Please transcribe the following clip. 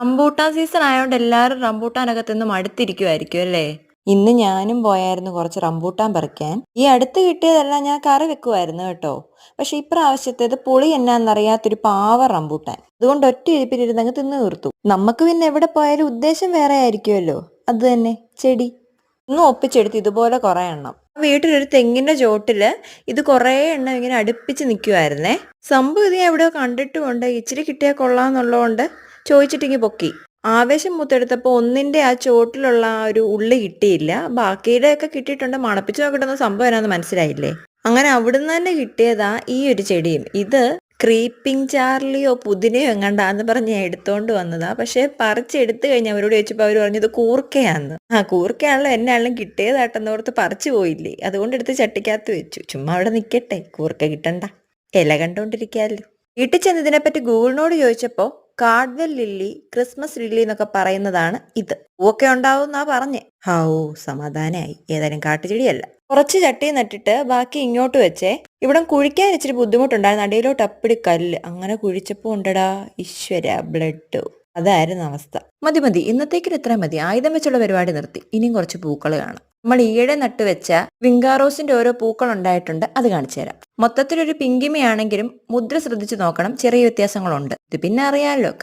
Rambutan season ആയതുകൊണ്ട് എല്ലാവരും റംബൂട്ടാനകത്ത് നിന്ന് മടുത്തിരിക്കുമായിരിക്കും അല്ലേ? ഇന്ന് ഞാനും പോയായിരുന്നു കുറച്ച് റംബൂട്ടാൻ പറിക്കാൻ. ഈ അടുത്ത് കിട്ടിയതെല്ലാം ഞാൻ കറി വെക്കുമായിരുന്നു കേട്ടോ. പക്ഷെ ഇപ്രാവശ്യത്തേത് പുളി എന്നാന്നറിയാത്തൊരു പാവ റംബൂട്ടാൻ. അതുകൊണ്ട് ഒറ്റ ഇരിപ്പിലിരുന്നങ്ങ് തിന്നു തീർത്തു. നമുക്ക് പിന്നെ എവിടെ പോയാലും ഉദ്ദേശം വേറെ ആയിരിക്കുമല്ലോ അത് തന്നെ ചെടി. ഇന്നും ഒപ്പിച്ചെടുത്ത് ഇതുപോലെ കുറെ എണ്ണം. വീട്ടിലൊരു തെങ്ങിന്റെ ചോട്ടിൽ ഇത് കുറെ എണ്ണം ഇങ്ങനെ അടുപ്പിച്ച് നിൽക്കുമായിരുന്നേ സംഭവം ഇത് എവിടെയോ കണ്ടിട്ടുമുണ്ട്. ഇച്ചിരി കിട്ടിയാൽ കൊള്ളാന്നുള്ളതുകൊണ്ട് ചോദിച്ചിട്ടിങ്ങി പൊക്കി. ആവേശം മുത്തെടുത്തപ്പോൾ ഒന്നിന്റെ ആ ചോട്ടിലുള്ള ആ ഒരു ഉള്ളി കിട്ടിയില്ല. ബാക്കിയുടെ ഒക്കെ കിട്ടിയിട്ടുണ്ട്. മണപ്പിച്ച് നോക്കിട്ടൊന്ന് സംഭവം എന്നാന്ന് മനസ്സിലായില്ലേ? അങ്ങനെ അവിടുന്ന് തന്നെ കിട്ടിയതാ ഈ ഒരു ചെടിയും. ഇത് ക്രീപ്പിംഗ് ചാർലിയോ പുതിനയോ എങ്ങാണ്ടാന്ന് പറഞ്ഞ് ഞാൻ എടുത്തോണ്ട് വന്നതാ. പക്ഷെ പറിച്ചെടുത്ത് കഴിഞ്ഞ് അവരോട് ചോദിച്ചപ്പോൾ അവർ പറഞ്ഞത് കൂർക്കയാന്ന്. ആ കൂർക്കയാണല്ലോ എന്നാണെങ്കിലും കിട്ടിയതാട്ടെന്നോർത്ത് പറിച്ചു പോയില്ലേ. അതുകൊണ്ട് എടുത്ത് ചട്ടിക്കകത്ത് വെച്ചു. ചുമ്മാ അവിടെ നിൽക്കട്ടെ കൂർക്ക കിട്ടണ്ട. ഇല കണ്ടോണ്ടിരിക്കാമല്ലോ വീട്ടിൽ ചെന്ന് ഇതിനെപ്പറ്റി ഗൂഗിളിനോട് ചോദിച്ചപ്പോൾ കാർഡ്വെൽ ലില്ലി ക്രിസ്മസ് ലില്ലി എന്നൊക്കെ പറയുന്നതാണ് ഇത്. പൂവൊക്കെ ഉണ്ടാവുന്നാ പറഞ്ഞേ. ഹൗ സമാധാനമായി ഏതായാലും കാട്ടുചെടിയല്ല. കുറച്ച് ചട്ടി നട്ടിട്ട് ബാക്കി ഇങ്ങോട്ട് വെച്ചേ. ഇവിടെ കുഴിക്കാൻ ഇച്ചിരി ബുദ്ധിമുട്ടുണ്ടായിരുന്നു. നടയിലോട്ട് അപ്പിടി കല്ല്. അങ്ങനെ കുഴിച്ചപ്പോ ഉണ്ടടാ ഈശ്വര ബ്ലഡ്. അതായിരുന്നു അവസ്ഥ. മതി മതി. ഇന്നത്തേക്കിന് ഇത്ര മതി. ആയുധം വെച്ചുള്ള പരിപാടി നിർത്തി. ഇനിയും കുറച്ച് പൂക്കൾ കാണാം. നമ്മൾ ഈയിടെ നട്ട് വെച്ച വിങ്കാറോസിന്റെ ഓരോ പൂക്കൾ ഉണ്ടായിട്ടുണ്ട് അത് കാണിച്ചു തരാം. മൊത്തത്തിലൊരു പിങ്കിമയാണെങ്കിലും മുദ്ര ശ്രദ്ധിച്ചു നോക്കണം ചെറിയ വ്യത്യാസങ്ങളുണ്ട്. ഇത് പിന്നെ അറിയാമല്ലോ